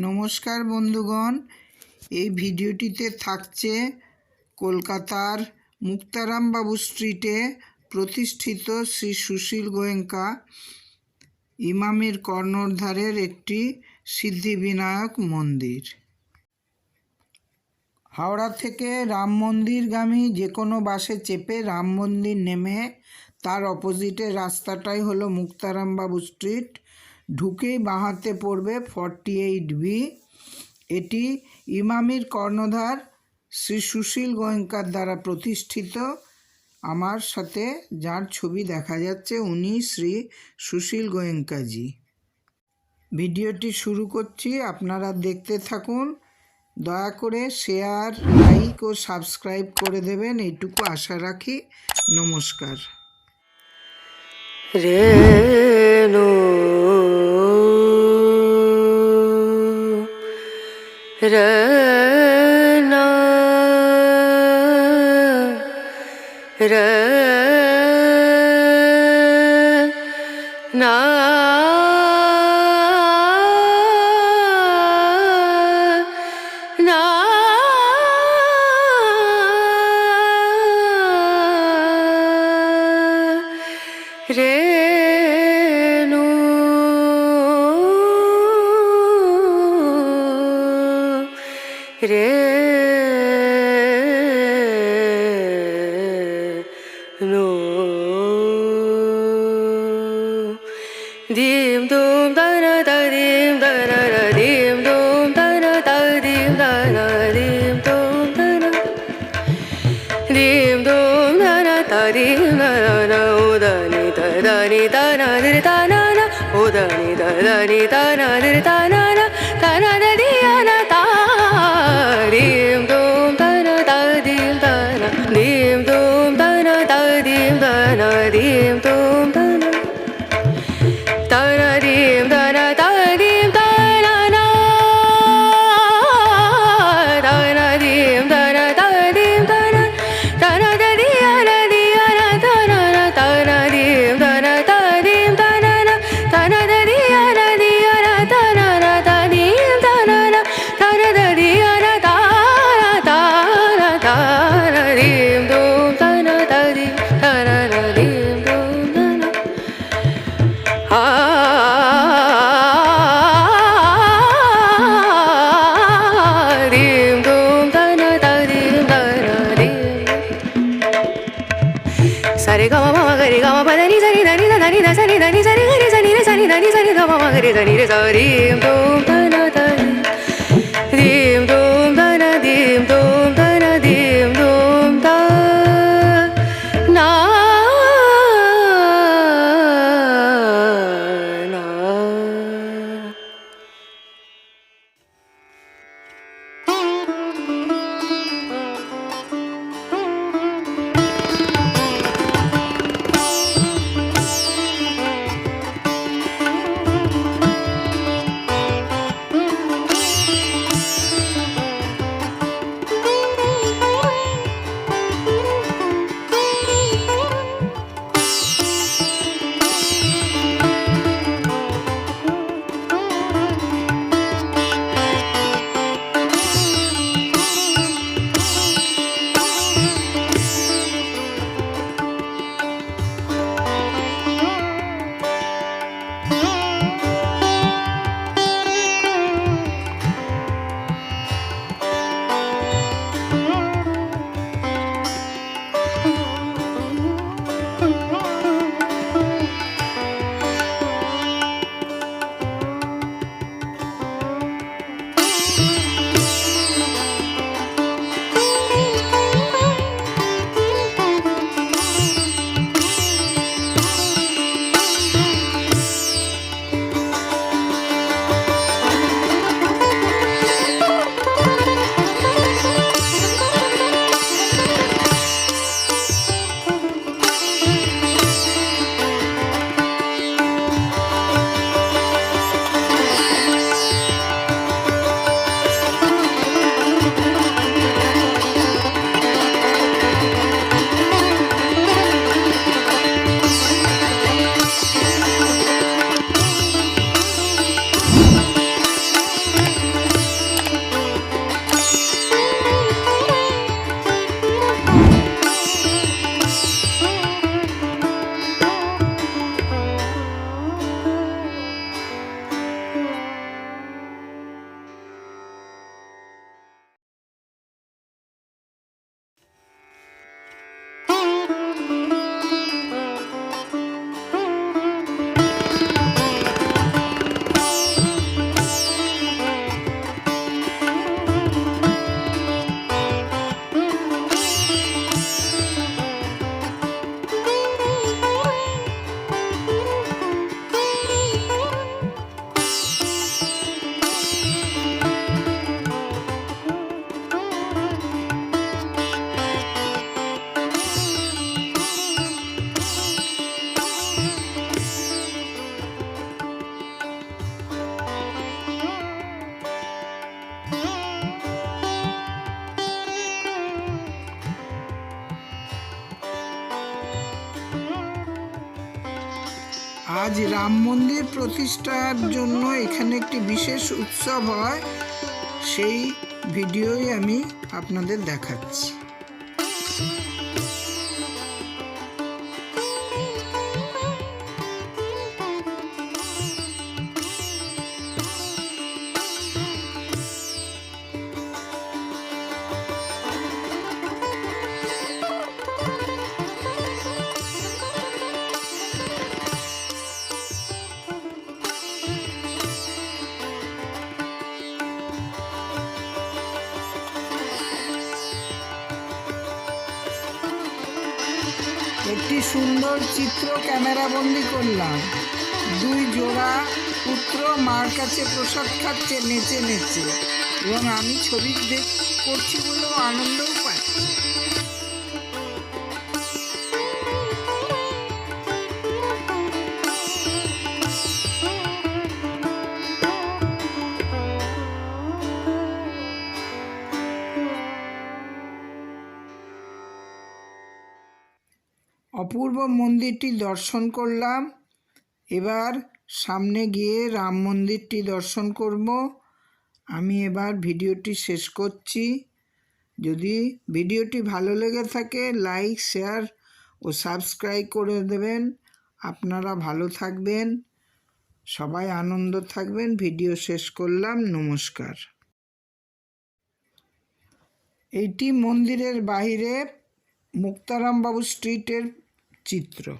নমস্কার বন্ধুগণ। এই ভিডিওটিতে থাকছে কলকাতার মুক্তারামবাবু স্ট্রিটে প্রতিষ্ঠিত শ্রী সুশীল গোয়েঙ্কা ইমামের কর্ণধারের একটি সিদ্ধিবিনায়ক মন্দির। হাওড়া থেকে রাম মন্দিরগামী যে কোনো বাসে চেপে রাম মন্দির নেমে তার অপোজিটে রাস্তাটাই হলো মুক্তারামবাবু স্ট্রিট। ঢুকেই বাঁহাতে পড়বে ফর্টি এইট বি এটি ইমামির কর্ণধার শ্রী সুশীল গোয়েঙ্কার দ্বারা প্রতিষ্ঠিত। আমার সাথে যার ছবি দেখা যাচ্ছে উনি শ্রী সুশীল গোয়েঙ্কাজি। ভিডিওটি শুরু করছি, আপনারা দেখতে থাকুন। দয়া করে শেয়ার লাইক ও সাবস্ক্রাইব করে দেবেন এইটুকু আশা রাখি। নমস্কার। রেণু रना र re no dim dum da da dim da dim dum da da dim da ra dim dum da dim dum da ra da da ra ra na dir da na na da da ni na dir சரி சரி আজ রাম মন্দির প্রতিষ্ঠার জন্য এখানে একটি বিশেষ উৎসব হয়। সেই ভিডিওই আমি আপনাদের দেখাচ্ছি। একটি সুন্দর চিত্র ক্যামেরা বন্দি করলাম। দুই জোড়া পুত্র মার কাছে প্রসাদ খাচ্ছে, নেচে নেচে। এবং আমি ছবি দেখ করছি বলেও আনন্দও অপূর্ব মন্দিরটি দর্শন করলাম। এবার সামনে গিয়ে রাম মন্দিরটি দর্শন করব। আমি এবার ভিডিওটি শেষ করছি। যদি ভিডিওটি ভালো লেগে থাকে, লাইক, শেয়ার ও সাবস্ক্রাইব করে দেবেন। আপনারা ভালো থাকবেন। সবাই আনন্দ থাকবেন। ভিডিও শেষ করলাম। নমস্কার। এইটি মন্দিরের বাইরে মুক্তারামবাবু স্ট্রিটের চিত্র।